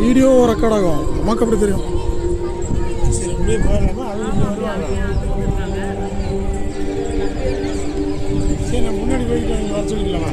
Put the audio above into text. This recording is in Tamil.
வீடியோ ரெக்கார்ட் ஆகும் நமக்கு அப்படி தெரியும்? முன்னாடி போய் வர சொல்லிக்கலாமா